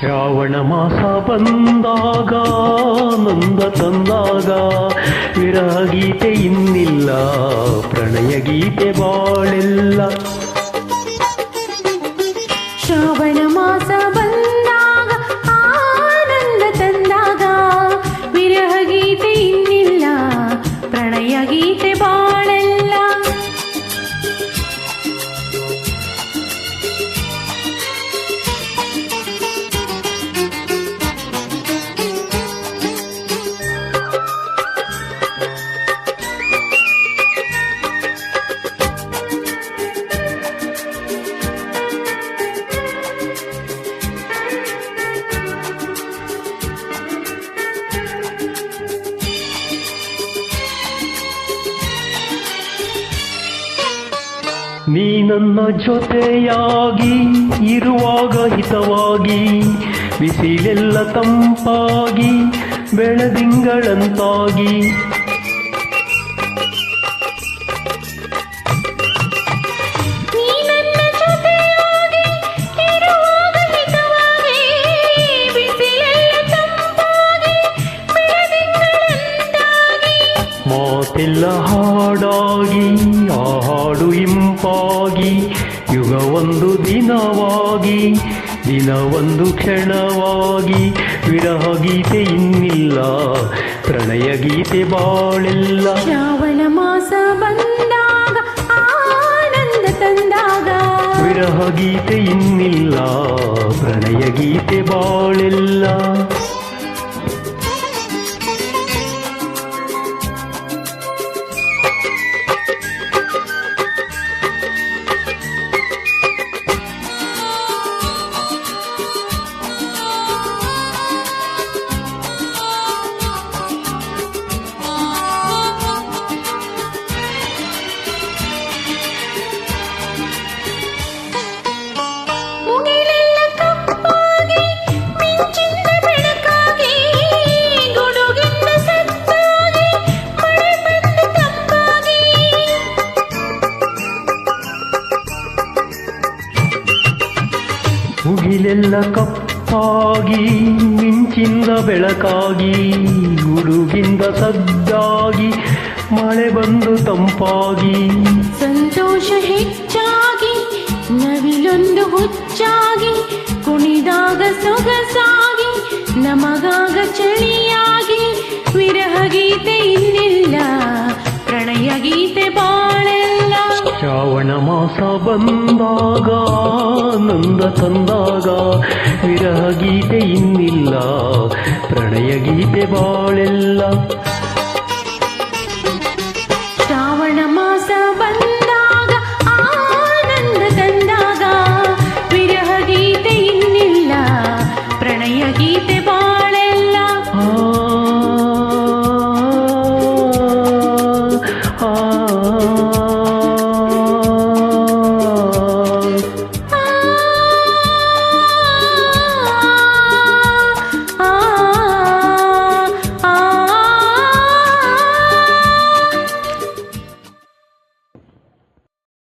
ಶ್ರಾವಣ ಮಾಸ ಬಂದಾಗ ನಂದ ತಂದಾಗ ವಿರಹ ಗೀತೆ ಇನ್ನಿಲ್ಲ ಪ್ರಣಯ ಗೀತೆ ಬಾಳೆಲ್ಲ ಶ್ರಾವಣ ಮಾಸ ಬಂದಾಗ ಆನಂದ ತಂದಾಗ ವಿರಹ ಗೀತೆ ಇನ್ನಿಲ್ಲ ಪ್ರಣಯ ಗೀತೆ ನೀ ನನ್ನ ಜೊತೆಯಾಗಿ ಇರುವಾಗ ಹಿತವಾಗಿ ಬಿಸಿಲೆಲ್ಲ ತಂಪಾಗಿ ಬೆಳದಿಂಗಳಂತಾಗಿ. ನೀ ನನ್ನ ಒಂದು ದಿನವಾಗಿ ದಿನ ಒಂದು ಕ್ಷಣವಾಗಿ ವಿರಹ ಗೀತೆ ಇನ್ನಿಲ್ಲ ಪ್ರಣಯ ಗೀತೆ ಬಾಳೆಲ್ಲ. ಶ್ರಾವಣ ಮಾಸ ಬಂದಾಗ ಆನಂದ ತಂದಾಗ. ವಿರಹ ಗೀತೆ ಇನ್ನಿಲ್ಲ ಪ್ರಣಯ ಗೀತೆ ಬಾಳೆಲ್ಲ. ಮುಗಿಲೆಲ್ಲ ಕಪ್ಪಾಗಿ, ಮಿಂಚಿಂದ ಬೆಳಕಾಗಿ ಗುಡುಗಿಂದ ಸದ್ದಾಗಿ, ಮಳೆ ಬಂದು ತಂಪಾಗಿ. ಸಂತೋಷ ಹೆಚ್ಚಾಗಿ, ನವಿಲೊಂದು ಹುಚ್ಚಾಗಿ, ಕುಣಿದಾಗ ಸೊಗಸಾಗಿ, ನಮಗಾಗ ಚಳಿಯಾಗಿ ಬಂದಾಗ ನಂದ ತಂದಾಗ ವಿರಹ ಗೀತೆ ಇನ್ನಿಲ್ಲ ಪ್ರಣಯ ಗೀತೆ ಬಾಳೆಲ್ಲ.